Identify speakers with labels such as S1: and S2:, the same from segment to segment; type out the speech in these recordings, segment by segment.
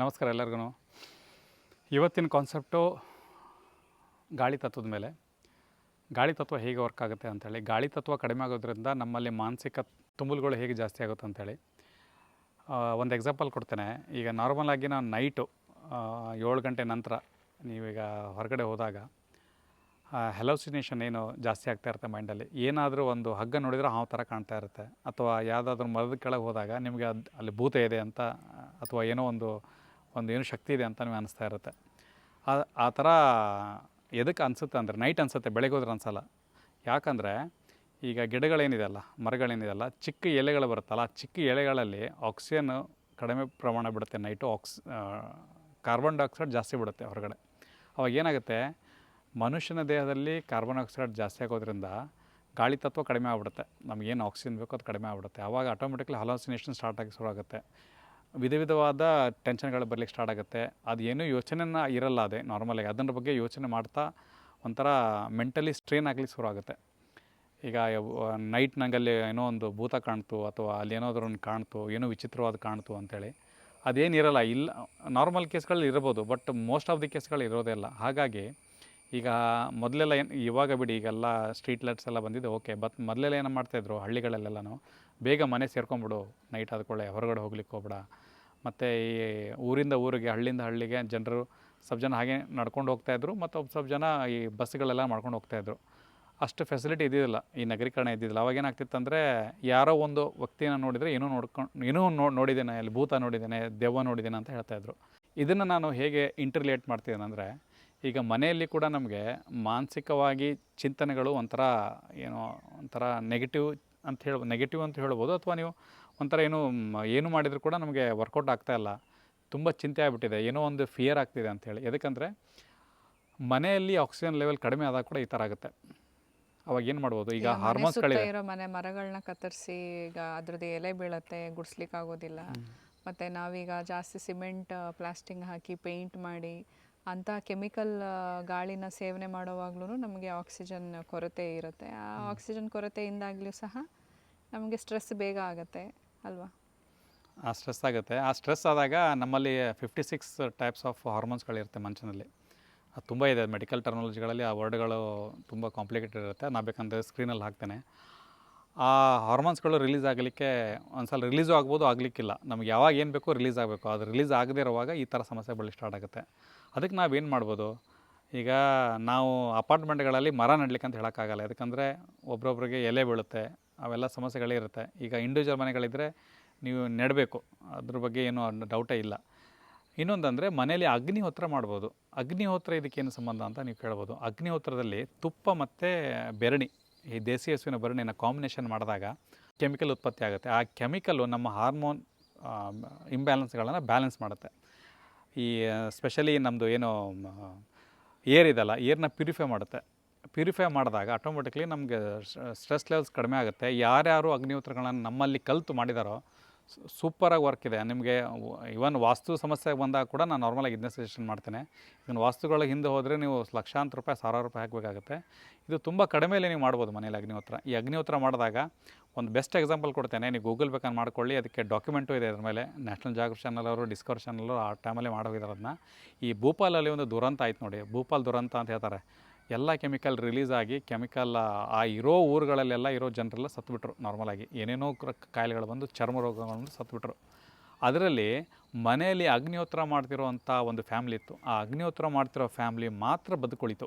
S1: ನಮಸ್ಕಾರ ಎಲ್ಲರಿಗೂ. ಇವತ್ತಿನ ಕಾನ್ಸೆಪ್ಟು ಗಾಳಿ ತತ್ವದ ಮೇಲೆ. ಗಾಳಿ ತತ್ವ ಹೇಗೆ ವರ್ಕ್ ಆಗುತ್ತೆ ಅಂಥೇಳಿ ಗಾಳಿ ತತ್ವ ಕಡಿಮೆ ಆಗೋದ್ರಿಂದ ನಮ್ಮಲ್ಲಿ ಮಾನಸಿಕ ತುಂಬುಲ್ಗಳು ಹೇಗೆ ಜಾಸ್ತಿ ಆಗುತ್ತೆ ಅಂಥೇಳಿ ಒಂದು ಎಕ್ಸಾಂಪಲ್ ಕೊಡ್ತೇನೆ. ಈಗ ನಾರ್ಮಲಾಗಿ ನಾನು ನೈಟು ಏಳು ಗಂಟೆ ನಂತರ ನೀವೀಗ ಹೊರಗಡೆ ಹೋದಾಗ ಹೆಲೋಸಿನೇಷನ್ ಏನು ಜಾಸ್ತಿ ಆಗ್ತಾ ಇರುತ್ತೆ ಮೈಂಡಲ್ಲಿ ಏನಾದರೂ ಒಂದು ಹಗ್ಗ ನೋಡಿದರೆ ಆ ಥರ ಕಾಣ್ತಾ ಇರುತ್ತೆ. ಅಥವಾ ಯಾವುದಾದ್ರೂ ಮರದ ಕೆಳಗೆ ಹೋದಾಗ ನಿಮಗೆ ಅದು ಅಲ್ಲಿ ಭೂತ ಇದೆ ಅಂತ, ಅಥವಾ ಏನೋ ಒಂದು ಒಂದು ಏನು ಶಕ್ತಿ ಇದೆ ಅಂತ ನಿಮಗೆ ಅನಿಸ್ತಾ ಇರುತ್ತೆ. ಆ ಥರ ಎದಕ್ಕೆ ಅನಿಸುತ್ತೆ ಅಂದರೆ ನೈಟ್ ಅನಿಸುತ್ತೆ, ಬೆಳಗ್ಗೆ ಹೋದ್ರೆ ಅನಿಸಲ್ಲ. ಯಾಕಂದರೆ, ಈಗ ಗಿಡಗಳೇನಿದೆಯಲ್ಲ ಮರಗಳೇನಿದೆಯಲ್ಲ ಚಿಕ್ಕ ಎಲೆಗಳು ಬರುತ್ತಲ್ಲ ಚಿಕ್ಕ ಎಲೆಗಳಲ್ಲಿ ಆಕ್ಸಿಜನ್ ಕಡಿಮೆ ಪ್ರಮಾಣ ಬಿಡುತ್ತೆ ನೈಟು ಆಕ್ಸ್ ಕಾರ್ಬನ್ ಡೈಆಕ್ಸೈಡ್ ಜಾಸ್ತಿ ಬಿಡುತ್ತೆ ಹೊರಗಡೆ. ಅವಾಗ ಏನಾಗುತ್ತೆ, ಮನುಷ್ಯನ ದೇಹದಲ್ಲಿ ಕಾರ್ಬನ್ ಡೈಆಕ್ಸೈಡ್ ಜಾಸ್ತಿ ಆಗೋದ್ರಿಂದ ಗಾಳಿ ತತ್ವ ಕಡಿಮೆ ಆಗ್ಬಿಡುತ್ತೆ. ನಮಗೇನು ಆಕ್ಸಿಜನ್ ಬೇಕೋ ಅದು ಕಡಿಮೆ ಆಗ್ಬಿಡುತ್ತೆ. ಆವಾಗ ಆಟೋಮೆಟಿಕ್ಲಿ ಹಲೋಸಿನೇಷನ್ ಸ್ಟಾರ್ಟ್ ಆಗಿ ಶುರು ಆಗುತ್ತೆ. ವಿಧ ವಿಧವಾದ ಟೆನ್ಷನ್ಗಳು ಬರಲಿಕ್ಕೆ ಸ್ಟಾರ್ಟ್ ಆಗುತ್ತೆ. ಅದು ಏನೂ ಯೋಚನೆನ ಇರಲ್ಲ ಅದೇ ನಾರ್ಮಲಾಗಿ ಅದರ ಬಗ್ಗೆ ಯೋಚನೆ ಮಾಡ್ತಾ ಒಂಥರ ಮೆಂಟಲಿ ಸ್ಟ್ರೈನ್ ಆಗ್ಲಿಕ್ಕೆ ಶುರು ಆಗುತ್ತೆ. ಈಗ ನೈಟ್ ನಂಗಲ್ಲಿ ಏನೋ ಒಂದು ಭೂತ ಕಾಣ್ತು ಅಥವಾ ಅಲ್ಲಿ ಏನಾದರೂ ಒಂದು ಕಾಣ್ತು, ಏನೋ ವಿಚಿತ್ರವಾದ ಕಾಣ್ತು ಅಂತೇಳಿ. ಅದೇನಿರಲ್ಲ ಇಲ್ಲ ನಾರ್ಮಲ್ ಕೇಸ್ಗಳಲ್ಲಿ ಇರ್ಬೋದು ಬಟ್ ಮೋಸ್ಟ್ ಆಫ್ ದಿ ಕೇಸ್ಗಳು ಇರೋದೇ ಇಲ್ಲ. ಹಾಗಾಗಿ ಈಗ ಮೊದಲೆಲ್ಲ ಏನು, ಇವಾಗ ಬಿಡಿ, ಈಗೆಲ್ಲ ಸ್ಟ್ರೀಟ್ ಲೈಟ್ಸ್ ಎಲ್ಲ ಬಂದಿದೆ ಓಕೆ ಬಟ್ ಮೊದಲೆಲ್ಲ ಏನು ಮಾಡ್ತಾಯಿದ್ರು ಹಳ್ಳಿಗಳಲ್ಲೆಲ್ಲನೂ, ಬೇಗ ಮನೆ ಸೇರ್ಕೊಂಬಿಡು ನೈಟ್ ಆದ್ಕೊಳ್ಳೆ ಹೊರಗಡೆ ಹೋಗ್ಲಿಕ್ಕೆ ಹೋಗ್ಬೇಡ. ಮತ್ತು ಈ ಊರಿಂದ ಊರಿಗೆ, ಹಳ್ಳಿಯಿಂದ ಹಳ್ಳಿಗೆ ಜನರು ಸ್ವಲ್ಪ ಜನ ಹಾಗೆ ನಡ್ಕೊಂಡು ಹೋಗ್ತಾಯಿದ್ರು ಮತ್ತು ಒಬ್ಬ ಸ್ವಲ್ಪ ಜನ ಈ ಬಸ್ಗಳೆಲ್ಲ ಮಾಡ್ಕೊಂಡು ಹೋಗ್ತಾಯಿದ್ರು ಅಷ್ಟು ಫೆಸಿಲಿಟಿ ಇದ್ದಿದ್ದಿಲ್ಲ, ಈ ನಗರೀಕರಣ ಇದ್ದಿದ್ದಿಲ್ಲ. ಅವಾಗ ಏನಾಗ್ತಿತ್ತಂದರೆ ಯಾರೋ ಒಂದು ವ್ಯಕ್ತಿಯನ್ನು ನೋಡಿದರೆ ಏನೂ ನೋಡ್ಕೊಂಡು ಏನೂ ನೋ, ನೋಡಿದ್ದೇನೆ, ಅಲ್ಲಿ ಭೂತ ನೋಡಿದ್ದೇನೆ, ದೆವ್ವ ನೋಡಿದ್ದೇನೆ ಅಂತ ಹೇಳ್ತಾಯಿದ್ರು ಇದನ್ನು ನಾನು ಹೇಗೆ ಇಂಟರ್ಲೇಟ್ ಮಾಡ್ತಿದ್ದೇನೆ ಅಂದರೆ ಈಗ ಮನೆಯಲ್ಲಿ ಕೂಡ ನಮಗೆ ಮಾನಸಿಕವಾಗಿ ಚಿಂತನೆಗಳು ಒಂಥರ ಏನೋ ಒಂಥರ ನೆಗೆಟಿವ್ ಅಂತ ಹೇಳ್ಬೋದು ನೆಗೆಟಿವ್ ಅಂತ ಹೇಳ್ಬೋದು ಅಥವಾ ನೀವು ಒಂಥರ ಏನು ಏನು ಮಾಡಿದರೂ ಕೂಡ ನಮಗೆ ವರ್ಕೌಟ್ ಆಗ್ತಾ ಇಲ್ಲ. ತುಂಬ ಚಿಂತೆ ಆಗಿಬಿಟ್ಟಿದೆ. ಏನೋ ಒಂದು ಫಿಯರ್ ಆಗ್ತಿದೆ ಅಂಥೇಳಿ. ಯಾಕಂದರೆ ಮನೆಯಲ್ಲಿ ಆಕ್ಸಿಜನ್ ಲೆವೆಲ್ ಕಡಿಮೆ ಆದಾಗ ಕೂಡ ಈ ಥರ ಆಗುತ್ತೆ. ಅವಾಗ ಏನು ಮಾಡ್ಬೋದು? ಈಗ ಹಾರ್ಮೋನ್ಸ್
S2: ಇರೋ ಮನೆ ಮರಗಳನ್ನ ಕತ್ತರಿಸಿ ಈಗ ಅದ್ರದ್ದು ಎಲೆ ಬೀಳತ್ತೆ ಗುಡ್ಸ್ಲಿಕ್ಕೆ ಆಗೋದಿಲ್ಲ. ಮತ್ತು ನಾವೀಗ ಜಾಸ್ತಿ ಸಿಮೆಂಟ್ ಪ್ಲಾಸ್ಟಿಂಗ್ ಹಾಕಿ ಪೇಂಟ್ ಮಾಡಿ ಅಂಥ ಕೆಮಿಕಲ್ ಗಾಳಿನ ಸೇವನೆ ಮಾಡೋವಾಗ್ಲೂ ನಮಗೆ ಆಕ್ಸಿಜನ್ ಕೊರತೆ ಇರುತ್ತೆ. ಆ ಆಕ್ಸಿಜನ್ ಕೊರತೆಯಿಂದಾಗಲೂ ಸಹ ನಮಗೆ ಸ್ಟ್ರೆಸ್ ಬೇಗ ಆಗುತ್ತೆ. ಅಲ್ವಾ?
S1: ಆ ಸ್ಟ್ರೆಸ್ ಆಗುತ್ತೆ. ಆ ಸ್ಟ್ರೆಸ್ ಆದಾಗ ನಮ್ಮಲ್ಲಿ ಫಿಫ್ಟಿ ಸಿಕ್ಸ್ ಟೈಪ್ಸ್ ಆಫ್ ಹಾರ್ಮೋನ್ಸ್ಗಳಿರುತ್ತೆ ಮನುಷ್ಯನಲ್ಲಿ. ಅದು ತುಂಬ ಇದೆ. ಮೆಡಿಕಲ್ ಟರ್ನಾಲಜಿಗಳಲ್ಲಿ ಆ ವರ್ಡ್ಗಳು ತುಂಬ ಕಾಂಪ್ಲಿಕೇಟೆಡ್ ಇರುತ್ತೆ. ನಾ ಬೇಕಂದರೆ ಸ್ಕ್ರೀನಲ್ಲಿ ಹಾಕ್ತೇನೆ. ಆ ಹಾರ್ಮೋನ್ಸ್ಗಳು ರಿಲೀಸ್ ಆಗಲಿಕ್ಕೆ ಒಂದ್ಸಲ ರಿಲೀಸು ಆಗ್ಬೋದು, ಆಗಲಿಕ್ಕಿಲ್ಲ. ನಮ್ಗೆ ಯಾವಾಗ ಏನು ಬೇಕೋ ರಿಲೀಸ್ ಆಗಬೇಕು. ಅದು ರಿಲೀಸ್ ಆಗದೇ ಇರುವಾಗ ಈ ಥರ ಸಮಸ್ಯೆ ಬಳಿ ಸ್ಟಾರ್ಟ್ ಆಗುತ್ತೆ. ಅದಕ್ಕೆ ನಾವೇನು ಮಾಡ್ಬೋದು? ಈಗ ನಾವು ಅಪಾರ್ಟ್ಮೆಂಟ್ಗಳಲ್ಲಿ ಮರ ನೆಡ್ಲಿಕ್ಕೆ ಅಂತ ಹೇಳೋಕ್ಕಾಗಲ್ಲ. ಯಾಕಂದರೆ ಒಬ್ರೊಬ್ರಿಗೆ ಎಲೆ ಬೀಳುತ್ತೆ, ಅವೆಲ್ಲ ಸಮಸ್ಯೆಗಳೇ ಇರುತ್ತೆ. ಈಗ ಇಂಡಿವಿಜುವಲ್ ಮನೆಗಳಿದ್ದರೆ ನೀವು ನೆಡಬೇಕು, ಅದ್ರ ಬಗ್ಗೆ ಏನೂ ಡೌಟೇ ಇಲ್ಲ. ಇನ್ನೊಂದಂದರೆ ಮನೇಲಿ ಅಗ್ನಿಹೋತ್ರ ಮಾಡ್ಬೋದು. ಅಗ್ನಿಹೋತ್ರ ಇದಕ್ಕೇನು ಸಂಬಂಧ ಅಂತ ನೀವು ಕೇಳ್ಬೋದು. ಅಗ್ನಿಹೋತ್ರದಲ್ಲಿ ತುಪ್ಪ ಮತ್ತು ಬೆರಣಿ, ಈ ದೇಸಿ ಹಸುವಿನ ಬೆರಣಿನ ಕಾಂಬಿನೇಷನ್ ಮಾಡಿದಾಗ ಕೆಮಿಕಲ್ ಉತ್ಪತ್ತಿ ಆಗುತ್ತೆ. ಆ ಕೆಮಿಕಲ್ಲು ನಮ್ಮ ಹಾರ್ಮೋನ್ ಇಂಬ್ಯಾಲೆನ್ಸ್ಗಳನ್ನು ಬ್ಯಾಲೆನ್ಸ್ ಮಾಡುತ್ತೆ. ಈ ಸ್ಪೆಷಲಿ ನಮ್ಮದು ಏನು ಏರ್ ಇದೆಲ್ಲ ಏರ್ನ ಪ್ಯೂರಿಫೈ ಮಾಡುತ್ತೆ. ಪ್ಯೂರಿಫೈ ಮಾಡಿದಾಗ ಆಟೋಮೆಟಿಕ್ಲಿ ನಮಗೆ ಸ್ಟ್ರೆಸ್ ಲೆವೆಲ್ಸ್ ಕಡಿಮೆ ಆಗುತ್ತೆ. ಯಾರ್ಯಾರು ಅಗ್ನಿಹೋತ್ರಗಳನ್ನು ನಮ್ಮಲ್ಲಿ ಕಲಿತು ಮಾಡಿದಾರೋ ಸೂಪರಾಗಿ ವರ್ಕ್ ಇದೆ. ನಿಮಗೆ ಇವನ್ ವಾಸ್ತು ಸಮಸ್ಯೆ ಬಂದಾಗ ಕೂಡ ನಾನು ನಾರ್ಮಲಾಗಿ ಇದನ್ನೇ ಸಜೆಷನ್ ಮಾಡ್ತೇನೆ. ಇದನ್ನು ವಾಸ್ತುಗಳ ಹಿಂದೆ ಹೋದರೆ ನೀವು ಲಕ್ಷಾಂತರ ರೂಪಾಯಿ, ಸಾವಿರಾರು ರೂಪಾಯಿ ಹಾಕಬೇಕಾಗುತ್ತೆ. ಇದು ತುಂಬ ಕಡಿಮೆಯಲ್ಲಿ ನೀವು ಮಾಡ್ಬೋದು ಮನೇಲಿ ಅಗ್ನಿಹೋತ್ರ ಈ ಅಗ್ನಿಹೋತ್ರ ಮಾಡಿದಾಗ ಒಂದು ಬೆಸ್ಟ್ ಎಕ್ಸಾಂಪಲ್ ಕೊಡ್ತೇನೆ. ನೀವು ಗೂಗಲ್ ಬೇಕಾದ್ರೆ ಮಾಡ್ಕೊಳ್ಳಿ. ಅದಕ್ಕೆ ಡಾಕ್ಯುಮೆಂಟು ಇದೆ ಅದ್ರ ಮೇಲೆ. ನ್ಯಾಷನಲ್ ಜಾಗೃತಿ ಚಾನಲ್ ಅವರು ಡಿಸ್ಕವರ್ ಚಾನಲ್ಲು ಆ ಟೈಮಲ್ಲಿ ಮಾಡೋಗಿದ್ದಾರೆ ಅದನ್ನ ಈ ಭೂಪಾಲಲ್ಲಿ ಒಂದು ದುರಂತ ಆಯ್ತು ನೋಡಿ. ಭೂಪಾಲ್ ದುರಂತ ಅಂತ ಹೇಳ್ತಾರೆ. ಎಲ್ಲ ಕೆಮಿಕಲ್ ರಿಲೀಸ್ ಆಗಿ ಕೆಮಿಕಲ್, ಆ ಇರೋ ಊರುಗಳಲ್ಲೆಲ್ಲ ಇರೋ ಜನರೆಲ್ಲ ಸತ್ತುಬಿಟ್ರು ನಾರ್ಮಲಾಗಿ ಏನೇನೋ ಕಾಯಿಲೆಗಳು ಬಂದು ಚರ್ಮ ರೋಗಗಳನ್ನು ಸತ್ತುಬಿಟ್ರು ಅದರಲ್ಲಿ ಮನೆಯಲ್ಲಿ ಅಗ್ನಿಹೋತ್ರ ಮಾಡ್ತಿರೋವಂಥ ಒಂದು ಫ್ಯಾಮ್ಲಿ ಇತ್ತು. ಆ ಅಗ್ನಿಹೋತ್ರ ಮಾಡ್ತಿರೋ ಫ್ಯಾಮ್ಲಿ ಮಾತ್ರ ಬದುಕುಳಿತು.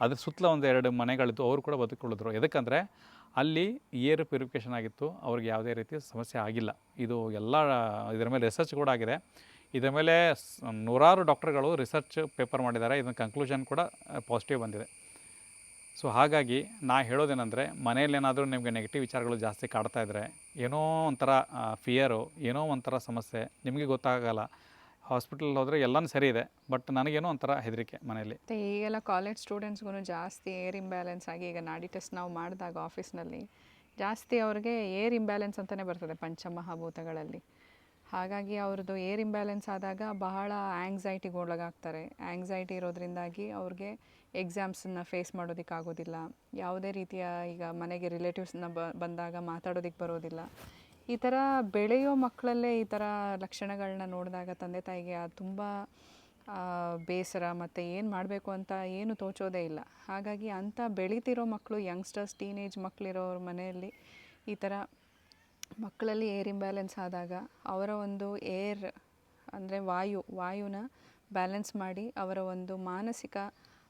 S1: ಅದ್ರ ಸುತ್ತಲ ಒಂದು ಎರಡು ಮನೆಗಳಿತ್ತು ಅವರು ಕೂಡ ಬದುಕೊಳ್ಳಿದ್ರು ಯಾಕಂದರೆ ಅಲ್ಲಿ ಏರ್ ಪ್ಯೂರಿಫಿಕೇಷನ್ ಆಗಿತ್ತು. ಅವ್ರಿಗೆ ಯಾವುದೇ ರೀತಿ ಸಮಸ್ಯೆ ಆಗಿಲ್ಲ. ಇದು ಎಲ್ಲ ಇದರ ಮೇಲೆ ರಿಸರ್ಚ್ ಕೂಡ ಆಗಿದೆ. ಇದರ ಮೇಲೆ ನೂರಾರು ಡಾಕ್ಟರ್ಗಳು ರಿಸರ್ಚ್ ಪೇಪರ್ ಮಾಡಿದ್ದಾರೆ. ಇದನ್ನ ಕನ್ಕ್ಲೂಷನ್ ಕೂಡ ಪಾಸಿಟಿವ್ ಬಂದಿದೆ. ಸೊ, ಹಾಗಾಗಿ ನಾ ಹೇಳೋದೇನೆಂದರೆ, ಮನೆಯಲ್ಲೇನಾದರೂ ನಿಮಗೆ ನೆಗೆಟಿವ್ ವಿಚಾರಗಳು ಜಾಸ್ತಿ ಕಾಡ್ತಾ ಇದ್ದರೆ ಏನೋ ಒಂಥರ ಫಿಯರು ಏನೋ ಒಂಥರ ಸಮಸ್ಯೆ, ನಿಮಗೆ ಗೊತ್ತಾಗಲ್ಲ. ಹಾಸ್ಪಿಟಲ್ ಹೋದರೆ ಎಲ್ಲನೂ ಸರಿ ಇದೆ ಬಟ್ ನನಗೇನೋ ಒಂಥರ ಹೆದರಿಕೆ ಮನೆಯಲ್ಲಿ.
S2: ಈಗೆಲ್ಲ ಕಾಲೇಜ್ ಸ್ಟೂಡೆಂಟ್ಸ್ಗೂ ಜಾಸ್ತಿ ಏರ್ ಇಂಬ್ಯಾಲೆನ್ಸ್ ಆಗಿ, ಈಗ ನಾಡಿ ಟೆಸ್ಟ್ ನಾವು ಮಾಡಿದಾಗ ಆಫೀಸ್ನಲ್ಲಿ ಜಾಸ್ತಿ ಅವ್ರಿಗೆ ಏರ್ ಇಂಬ್ಯಾಲೆನ್ಸ್ ಅಂತಲೇ ಬರ್ತದೆ, ಪಂಚಮಹಾಭೂತಗಳಲ್ಲಿ. ಹಾಗಾಗಿ ಅವ್ರದ್ದು ಏರ್ ಇಂಬ್ಯಾಲೆನ್ಸ್ ಆದಾಗ ಬಹಳ ಆ್ಯಂಗ್ಸೈಟಿಗೆ ಒಳಗಾಗ್ತಾರೆ. ಆ್ಯಂಗ್ಸೈಟಿ ಇರೋದ್ರಿಂದಾಗಿ ಅವ್ರಿಗೆ ಎಕ್ಸಾಮ್ಸನ್ನ ಫೇಸ್ ಮಾಡೋದಕ್ಕಾಗೋದಿಲ್ಲ ಯಾವುದೇ ರೀತಿಯ ಈಗ ಮನೆಗೆ ರಿಲೇಟಿವ್ಸ್ನ ಬ, ಬಂದಾಗ ಮಾತಾಡೋದಕ್ಕೆ ಬರೋದಿಲ್ಲ. ಈ ಥರ ಬೆಳೆಯೋ ಮಕ್ಕಳಲ್ಲೇ ಈ ಥರ ಲಕ್ಷಣಗಳನ್ನ ನೋಡಿದಾಗ ತಂದೆ ತಾಯಿಗೆ ಅದು ತುಂಬ ಬೇಸರ ಮತ್ತು ಏನು ಮಾಡಬೇಕು ಅಂತ ಏನು ತೋಚೋದೇ ಇಲ್ಲ. ಹಾಗಾಗಿ ಅಂಥ ಬೆಳೀತಿರೋ ಮಕ್ಕಳು ಯಂಗ್ಸ್ಟರ್ಸ್ ಟೀನೇಜ್ ಮಕ್ಕಳಿರೋರ ಮನೆಯಲ್ಲಿ ಈ ಥರ ಮಕ್ಕಳಲ್ಲಿ ಏರ್ ಇಂಬ್ಯಾಲೆನ್ಸ್ ಆದಾಗ ಅವರ ಒಂದು ಏರ್ ಅಂದರೆ ವಾಯು, ವಾಯುನ ಬ್ಯಾಲೆನ್ಸ್ ಮಾಡಿ ಅವರ ಒಂದು ಮಾನಸಿಕ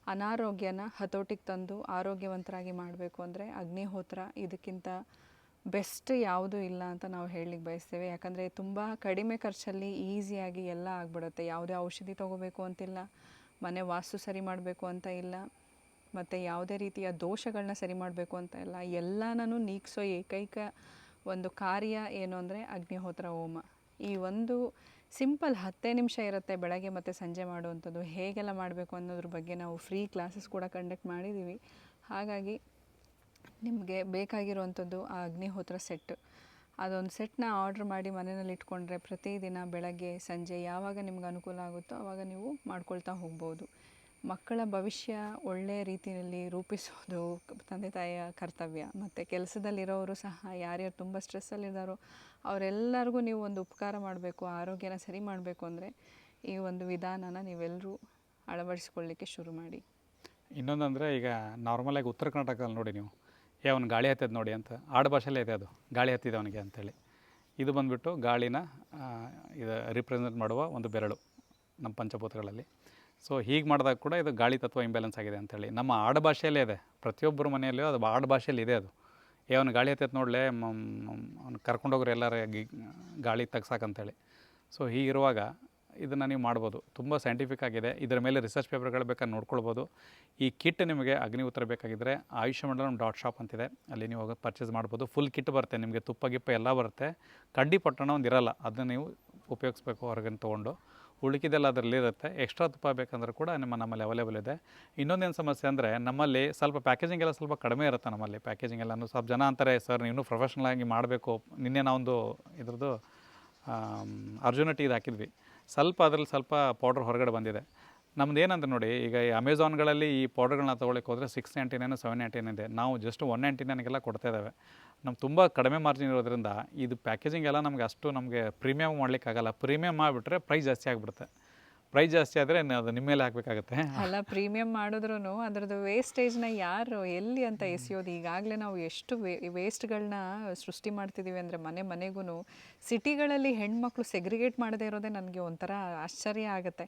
S2: ಅನಾರೋಗ್ಯನ ಹತೋಟಿಗೆ ತಂದು ಆರೋಗ್ಯವಂತರಾಗಿ ಮಾಡಬೇಕು ಅಂದರೆ ಅಗ್ನಿಹೋತ್ರ ಇದಕ್ಕಿಂತ ಬೆಸ್ಟ್ ಯಾವುದೂ ಇಲ್ಲ ಅಂತ ನಾವು ಹೇಳಲಿಕ್ಕೆ ಬಯಸ್ತೇವೆ. ಯಾಕಂದರೆ ತುಂಬ ಕಡಿಮೆ ಖರ್ಚಲ್ಲಿ ಈಸಿಯಾಗಿ ಎಲ್ಲ ಆಗಿಬಿಡುತ್ತೆ. ಯಾವುದೇ ಔಷಧಿ ತೊಗೋಬೇಕು ಅಂತಿಲ್ಲ, ಮನೆ ವಾಸ್ತು ಸರಿ ಮಾಡಬೇಕು ಅಂತ ಇಲ್ಲ, ಮತ್ತು ಯಾವುದೇ ರೀತಿಯ ದೋಷಗಳನ್ನ ಸರಿ ಮಾಡಬೇಕು ಅಂತ ಇಲ್ಲ, ಎಲ್ಲನೂ ನೀಗಿಸೋ ಏಕೈಕ ಒಂದು ಕಾರ್ಯ ಏನು ಅಂದರೆ ಅಗ್ನಿಹೋತ್ರ ಹೋಮ. ಈ ಒಂದು ಸಿಂಪಲ್ ಹತ್ತೇ ನಿಮಿಷ ಇರುತ್ತೆ ಬೆಳಗ್ಗೆ ಮತ್ತು ಸಂಜೆ ಮಾಡುವಂಥದ್ದು. ಹೇಗೆಲ್ಲ ಮಾಡಬೇಕು ಅನ್ನೋದ್ರ ಬಗ್ಗೆ ನಾವು ಫ್ರೀ ಕ್ಲಾಸಸ್ ಕೂಡ ಕಂಡಕ್ಟ್ ಮಾಡಿದ್ದೀವಿ. ಹಾಗಾಗಿ ನಿಮಗೆ ಬೇಕಾಗಿರುವಂಥದ್ದು ಆ ಅಗ್ನಿಹೋತ್ರ ಸೆಟ್. ಅದೊಂದು ಸೆಟ್ನ ಆರ್ಡ್ರ್ ಮಾಡಿ ಮನೆಯಲ್ಲಿ ಇಟ್ಕೊಂಡ್ರೆ ಪ್ರತಿದಿನ ಬೆಳಗ್ಗೆ, ಸಂಜೆ ಯಾವಾಗ ನಿಮ್ಗೆ ಅನುಕೂಲ ಆಗುತ್ತೋ ಆವಾಗ ನೀವು ಮಾಡ್ಕೊಳ್ತಾ ಹೋಗ್ಬೋದು. ಮಕ್ಕಳ ಭವಿಷ್ಯ ಒಳ್ಳೆಯ ರೀತಿಯಲ್ಲಿ ರೂಪಿಸೋದು ತಂದೆ ತಾಯಿಯ ಕರ್ತವ್ಯ. ಮತ್ತು ಕೆಲಸದಲ್ಲಿರೋರು ಸಹ ಯಾರ್ಯಾರು ತುಂಬ ಸ್ಟ್ರೆಸ್ಸಲ್ಲಿದ್ದಾರೋ ಅವರೆಲ್ಲರಿಗೂ ನೀವು ಒಂದು ಉಪಕಾರ ಮಾಡಬೇಕು, ಆರೋಗ್ಯನ ಸರಿ ಮಾಡಬೇಕು ಅಂದರೆ ಈ ಒಂದು ವಿಧಾನನ ನೀವೆಲ್ಲರೂ ಅಳವಡಿಸ್ಕೊಳ್ಳಿಕ್ಕೆ ಶುರು ಮಾಡಿ.
S1: ಇನ್ನೊಂದಂದರೆ ಈಗ ನಾರ್ಮಲಾಗಿ ಉತ್ತರ ಕರ್ನಾಟಕದಲ್ಲಿ ನೋಡಿ ನೀವು, ಏ ಅವ್ನು ಗಾಳಿ ಹತ್ತದ ನೋಡಿ ಅಂತ, ಆಡು ಭಾಷೆಲ್ಲೇ ಇದೆ ಅದು, ಗಾಳಿ ಹತ್ತಿದೆ ಅವನಿಗೆ ಅಂತೇಳಿ. ಇದು ಬಂದುಬಿಟ್ಟು ಗಾಳಿನ ಇದು ರಿಪ್ರೆಸೆಂಟ್ ಮಾಡುವ ಒಂದು ಬೆರಳು ನಮ್ಮ ಪಂಚಭೂತಗಳಲ್ಲಿ. ಸೊ ಹೀಗೆ ಮಾಡಿದಾಗ ಕೂಡ ಇದು ಗಾಳಿ ತತ್ವ ಇಂಬ್ಯಾಲೆನ್ಸ್ ಆಗಿದೆ ಅಂತೇಳಿ. ನಮ್ಮ ಆಡುಭಾಷೆಯಲ್ಲೇ ಇದೆ. ಪ್ರತಿಯೊಬ್ಬರ ಮನೆಯಲ್ಲೂ ಅದು ಆಡು ಭಾಷೆಯಲ್ಲಿ ಇದೆ ಅದು. ಏ, ಅವ್ನು ಗಾಳಿ ಹತ್ತೈತೆ ನೋಡಲೇ ಅವ್ನು ಕರ್ಕೊಂಡೋಗ್ರಿ ಎಲ್ಲರ ಗಾಳಿ ತೆಗ್ಸಾಕಂತೇಳಿ ಸೊ ಹೀಗಿರುವಾಗ ಇದನ್ನು ನೀವು ಮಾಡ್ಬೋದು. ತುಂಬ ಸೈಂಟಿಫಿಕ್ ಆಗಿದೆ. ಇದರ ಮೇಲೆ ರಿಸರ್ಚ್ ಪೇಪರ್ಗಳು ಬೇಕಾದ್ರೆ ನೋಡ್ಕೊಳ್ಬೋದು. ಈ ಕಿಟ್ ನಿಮಗೆ ಅಗ್ನಿ ಉತ್ತರ ಬೇಕಾಗಿದ್ದರೆ ಆಯುಷ್ಯ ಮಂಡಲಂ ಡಾಟ್ ಶಾಪ್ ಅಂತಿದೆ. ಅಲ್ಲಿ ನೀವು ಹೋಗಿ ಪರ್ಚೇಸ್ ಮಾಡ್ಬೋದು. ಫುಲ್ ಕಿಟ್ ಬರುತ್ತೆ. ನಿಮಗೆ ತುಪ್ಪ, ಗಿಪ್ಪ ಎಲ್ಲ ಬರುತ್ತೆ. ಕಡ್ಡಿ ಪಟ್ಟಣ ಒಂದು ಇರೋಲ್ಲ ಅದನ್ನ ನೀವು ಉಪಯೋಗಿಸ್ಬೇಕು ಹೊರಗಿನ ತೊಗೊಂಡು. ಉಳಿಕಿದೆಲ್ಲ ಅದರಲ್ಲಿ ಇರುತ್ತೆ. ಎಕ್ಸ್ಟ್ರಾ ತುಪ್ಪ ಬೇಕಂದ್ರೆ ಕೂಡ ನಿಮ್ಮ ನಮ್ಮಲ್ಲಿ ಅವೈಲೇಬಲ್ ಇದೆ. ಇನ್ನೊಂದೇನು ಸಮಸ್ಯೆ ಅಂದರೆ ನಮ್ಮಲ್ಲಿ ಸ್ವಲ್ಪ ಪ್ಯಾಕೇಜಿಂಗ್ ಎಲ್ಲ ಸ್ವಲ್ಪ ಕಡಿಮೆ ಇರುತ್ತೆ ನಮ್ಮಲ್ಲಿ. ಪ್ಯಾಕೇಜಿಂಗ್ ಎಲ್ಲನೂ ಸ್ವಲ್ಪ ಜನ ಅಂತಾರೆ, ಸರ್ ನೀವು ಪ್ರೊಫೆಷ್ನಲ್ ಆಗಿ ಮಾಡಬೇಕು. ನಿನ್ನೆ ನಾವೊಂದು ಇದ್ರದ್ದು ಅರ್ಜುನ ಟೀದು ಹಾಕಿದ್ವಿ. ಸ್ವಲ್ಪ ಅದರಲ್ಲಿ ಸ್ವಲ್ಪ ಪೌಡ್ರ್ ಹೊರಗಡೆ ಬಂದಿದೆ. ನಮ್ದು ಏನಂದ್ರೆ ನೋಡಿ, ಈಗ ಈ ಅಮೆಝಾನ್ಗಳಲ್ಲಿ ಈ ಪೌಡರ್ಗಳನ್ನ ತೊಗೊಳಕ್ಕೆ ಹೋದರೆ six ninety nine seven ninety nine ಇದೆ. ನಾವು ಜಸ್ಟ್ ಒನ್ ನೈಂಟಿ ನೈನ್ಗೆಲ್ಲ ಕೊಡ್ತಾ ಇದ್ದಾವೆ. ನಮ್ಗೆ ತುಂಬ ಕಡಿಮೆ ಮಾರ್ಜಿನ್ ಇರೋದ್ರಿಂದ ಇದು ಪ್ಯಾಕೇಜಿಂಗ್ ಎಲ್ಲ ನಮಗೆ ಅಷ್ಟು ನಮಗೆ ಪ್ರೀಮಿಯಮ್ ಮಾಡಲಿಕ್ಕಾಗಲ್ಲ. ಪ್ರೀಮಿಯಮ್ ಮಾಡಿಬಿಟ್ರೆ ಪ್ರೈಸ್ ಜಾಸ್ತಿ ಆಗಿಬಿಡುತ್ತೆ. ಪ್ರೈಸ್ ಜಾಸ್ತಿ ಆದರೆ ಅದು ನಿಮ್ಮ ಮೇಲೆ ಹಾಕಬೇಕಾಗುತ್ತೆ.
S2: ಅಲ್ಲ ಪ್ರೀಮಿಯಂ ಮಾಡಿದ್ರು ಅದರದ್ದು ವೇಸ್ಟೇಜ್ನ ಯಾರು, ಎಲ್ಲಿ ಅಂತ ಎಸೆಯೋದು? ಈಗಾಗಲೇ ನಾವು ಎಷ್ಟು ವೇಸ್ಟ್ಗಳನ್ನ ಸೃಷ್ಟಿ ಮಾಡ್ತಿದ್ದೀವಿ ಅಂದರೆ ಮನೆ ಮನೆಗೂ ಸಿಟಿಗಳಲ್ಲಿ ಹೆಣ್ಮಕ್ಳು ಸೆಗ್ರಿಗೇಟ್ ಮಾಡದೇ ಇರೋದೇ ನನಗೆ ಒಂಥರ ಆಶ್ಚರ್ಯ ಆಗುತ್ತೆ.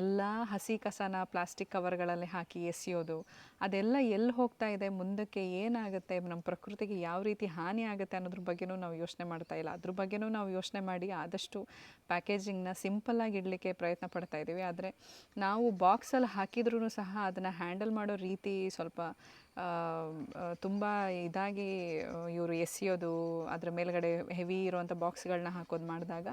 S2: ಎಲ್ಲ ಹಸಿ ಕಸನ ಪ್ಲಾಸ್ಟಿಕ್ ಕವರ್ಗಳಲ್ಲಿ ಹಾಕಿ ಎಸೆಯೋದು. ಅದೆಲ್ಲ ಎಲ್ಲಿ ಹೋಗ್ತಾ ಇದೆ? ಮುಂದಕ್ಕೆ ಏನಾಗುತ್ತೆ? ನಮ್ಮ ಪ್ರಕೃತಿಗೆ ಯಾವ ರೀತಿ ಹಾನಿ ಆಗುತ್ತೆ ಅನ್ನೋದ್ರ ಬಗ್ಗೆನೂ ನಾವು ಯೋಚನೆ ಮಾಡ್ತಾ ಇಲ್ಲ. ಅದ್ರ ಬಗ್ಗೆನೂ ನಾವು ಯೋಚನೆ ಮಾಡಿ ಆದಷ್ಟು ಪ್ಯಾಕೇಜಿಂಗ್ನ ಆಗಿ ಇಡಲಿಕ್ಕೆ ಪ್ರಯತ್ನ ಪಡ್ತಾ ಇದ್ದೀವಿ ಆದರೆ ನಾವು ಬಾಕ್ಸಲ್ಲಿ ಹಾಕಿದ್ರೂ ಸಹ ಅದನ್ನು ಹ್ಯಾಂಡಲ್ ಮಾಡೋ ರೀತಿ ಸ್ವಲ್ಪ ತುಂಬ ಇದಾಗಿ ಇವರು ಎಸೆಯೋದು ಅದರ ಮೇಲ್ಗಡೆ ಹೆವಿ ಇರುವಂಥ ಬಾಕ್ಸ್ಗಳನ್ನ ಹಾಕೋದು ಮಾಡಿದಾಗ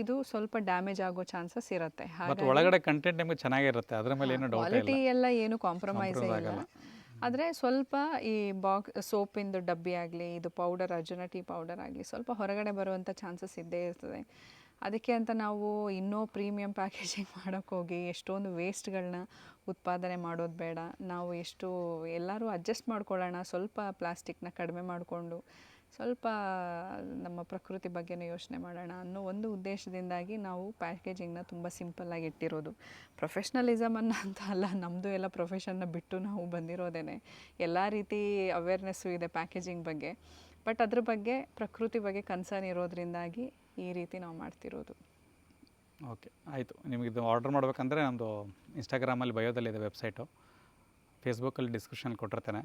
S2: ಇದು ಸ್ವಲ್ಪ ಡ್ಯಾಮೇಜ್ ಆಗೋ ಚಾನ್ಸಸ್ ಇರುತ್ತೆ.
S1: ಒಳಗಡೆ ಕಂಟೆಂಟ್ ನಿಮಗೆ ಚೆನ್ನಾಗಿರುತ್ತೆ ಅದರ ಮೇಲೆ ಏನು
S2: ಕ್ವಾಲಿಟಿ ಎಲ್ಲ ಏನು ಕಾಂಪ್ರಮೈಸ್ ಇಲ್ಲ.
S1: ಆಗಲ್ಲ.
S2: ಆದರೆ ಸ್ವಲ್ಪ ಈ ಬಾಕ್ ಸೋಪಿಂದು ಡಬ್ಬಿ ಆಗಲಿ ಇದು ಪೌಡರ್ ಅರ್ಜುನ ಟೀ ಪೌಡರ್ ಆಗಲಿ ಸ್ವಲ್ಪ ಹೊರಗಡೆ ಬರುವಂಥ ಚಾನ್ಸಸ್ ಇದ್ದೇ ಇರ್ತದೆ. ಅದಕ್ಕೆ ಅಂತ ನಾವು ಇನ್ನೂ ಪ್ರೀಮಿಯಂ ಪ್ಯಾಕೇಜಿಂಗ್ ಮಾಡೋಕ್ಕೆ ಹೋಗಿ ಎಷ್ಟೊಂದು ವೇಸ್ಟ್ಗಳನ್ನ ಉತ್ಪಾದನೆ ಮಾಡೋದು ಬೇಡ. ನಾವು ಎಷ್ಟು, ಎಲ್ಲರೂ ಅಡ್ಜಸ್ಟ್ ಮಾಡ್ಕೊಳ್ಳೋಣ. ಸ್ವಲ್ಪ ಪ್ಲಾಸ್ಟಿಕ್ನ ಕಡಿಮೆ ಮಾಡಿಕೊಂಡು ಸ್ವಲ್ಪ ನಮ್ಮ ಪ್ರಕೃತಿ ಬಗ್ಗೆನೂ ಯೋಚನೆ ಮಾಡೋಣ ಅನ್ನೋ ಒಂದು ಉದ್ದೇಶದಿಂದಾಗಿ ನಾವು ಪ್ಯಾಕೇಜಿಂಗ್ನ ತುಂಬ ಸಿಂಪಲ್ಲಾಗಿ ಇಟ್ಟಿರೋದು. ಪ್ರೊಫೆಷ್ನಲಿಸಮ್ ಅನ್ನ ಅಂತ ಅಲ್ಲ ನಮ್ಮದು ಎಲ್ಲ ಪ್ರೊಫೆಷನ್ನ ಬಿಟ್ಟು ನಾವು ಬಂದಿರೋದೇ ಎಲ್ಲ ರೀತಿ ಅವೇರ್ನೆಸ್ಸು ಇದೆ ಪ್ಯಾಕೇಜಿಂಗ್ ಬಗ್ಗೆ. ಬಟ್ ಅದ್ರ ಬಗ್ಗೆ, ಪ್ರಕೃತಿ ಬಗ್ಗೆ ಕನ್ಸರ್ನ್ ಇರೋದ್ರಿಂದಾಗಿ ಈ ರೀತಿ ನಾವು ಮಾಡ್ತಿರೋದು.
S1: ಓಕೆ ಆಯಿತು. ನಿಮಗೆ ಇದು ಆರ್ಡರ್ ಮಾಡಬೇಕಂದ್ರೆ ನಮ್ಮದು ಇನ್ಸ್ಟಾಗ್ರಾಮಲ್ಲಿ ಬಯೋದಲ್ಲಿದೆ ವೆಬ್ಸೈಟು ಫೇಸ್ಬುಕ್ಕಲ್ಲಿ ಡಿಸ್ಕ್ರಿಪ್ಷನ್ ಕೊಟ್ಟಿರ್ತೇನೆ.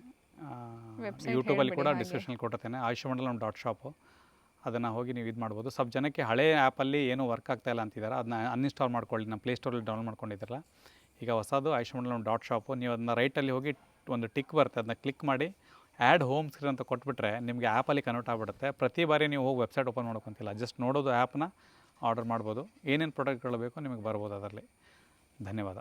S1: ಯೂಟ್ಯೂಬಲ್ಲಿ ಕೂಡ
S2: ಕೊಟ್ಟಿರ್ತೇನೆ
S1: ಡಿಸ್ಕ್ರಿಪ್ಷನ್ ಕೊಟ್ಟಿರ್ತೇನೆ. ಆಯುಷ್ಮಂಡಲಂ ಡಾಟ್ ಶಾಪು ಅದನ್ನು ಹೋಗಿ ನೀವು ಇದು ಮಾಡ್ಬೋದು. ಸ್ವಲ್ಪ ಜನಕ್ಕೆ ಹಳೆ ಆ್ಯಪಲ್ಲಿ ಏನೂ ವರ್ಕ್ ಆಗ್ತಾ ಇಲ್ಲ ಅಂತಿದ್ದಾರೆ. ಅದನ್ನ ಅನ್ಇನ್ಸ್ಟಾಲ್ ಮಾಡ್ಕೊಳ್ಳಿ. ನಮ್ಮ ಪ್ಲೇಸ್ಟೋರಲ್ಲಿ ಡೌನ್ಲೋಡ್ ಮಾಡ್ಕೊಂಡಿದ್ದಿರಲ್ಲ. ಈಗ ಹೊಸದು ಆಯುಷ್ಮಂಡಲಂ ಡಾಟ್ ಶಾಪು ನೀವು ಅದನ್ನ ರೈಟಲ್ಲಿ ಹೋಗಿ ಒಂದು ಟಿಕ್ ಬರುತ್ತೆ. ಅದನ್ನ ಕ್ಲಿಕ್ ಮಾಡಿ ಆ್ಯಡ್ ಹೋಮ್ ಸ್ಕ್ರೀನ್ ಅಂತ ಕೊಟ್ಬಿಟ್ರೆ ನಿಮಗೆ ಆ್ಯಪಲ್ಲಿ ಕನ್ವರ್ಟ್ ಆಗಿಬಿಡುತ್ತೆ. ಪ್ರತಿ ಬಾರಿ ನೀವು ಹೋಗಿ ವೆಬ್ಸೈಟ್ ಓಪನ್ ಮಾಡ್ಕೊತಿಲ್ಲ. ಜಸ್ಟ್ ನೋಡೋದು ಆ್ಯಪ್ನ ಆರ್ಡರ್ ಮಾಡ್ಬೋದು. ಏನೇನು ಪ್ರಾಡಕ್ಟ್ಗಳು ಬೇಕೋ ನಿಮಗೆ ಬರ್ಬೋದು ಅದರಲ್ಲಿ. ಧನ್ಯವಾದ.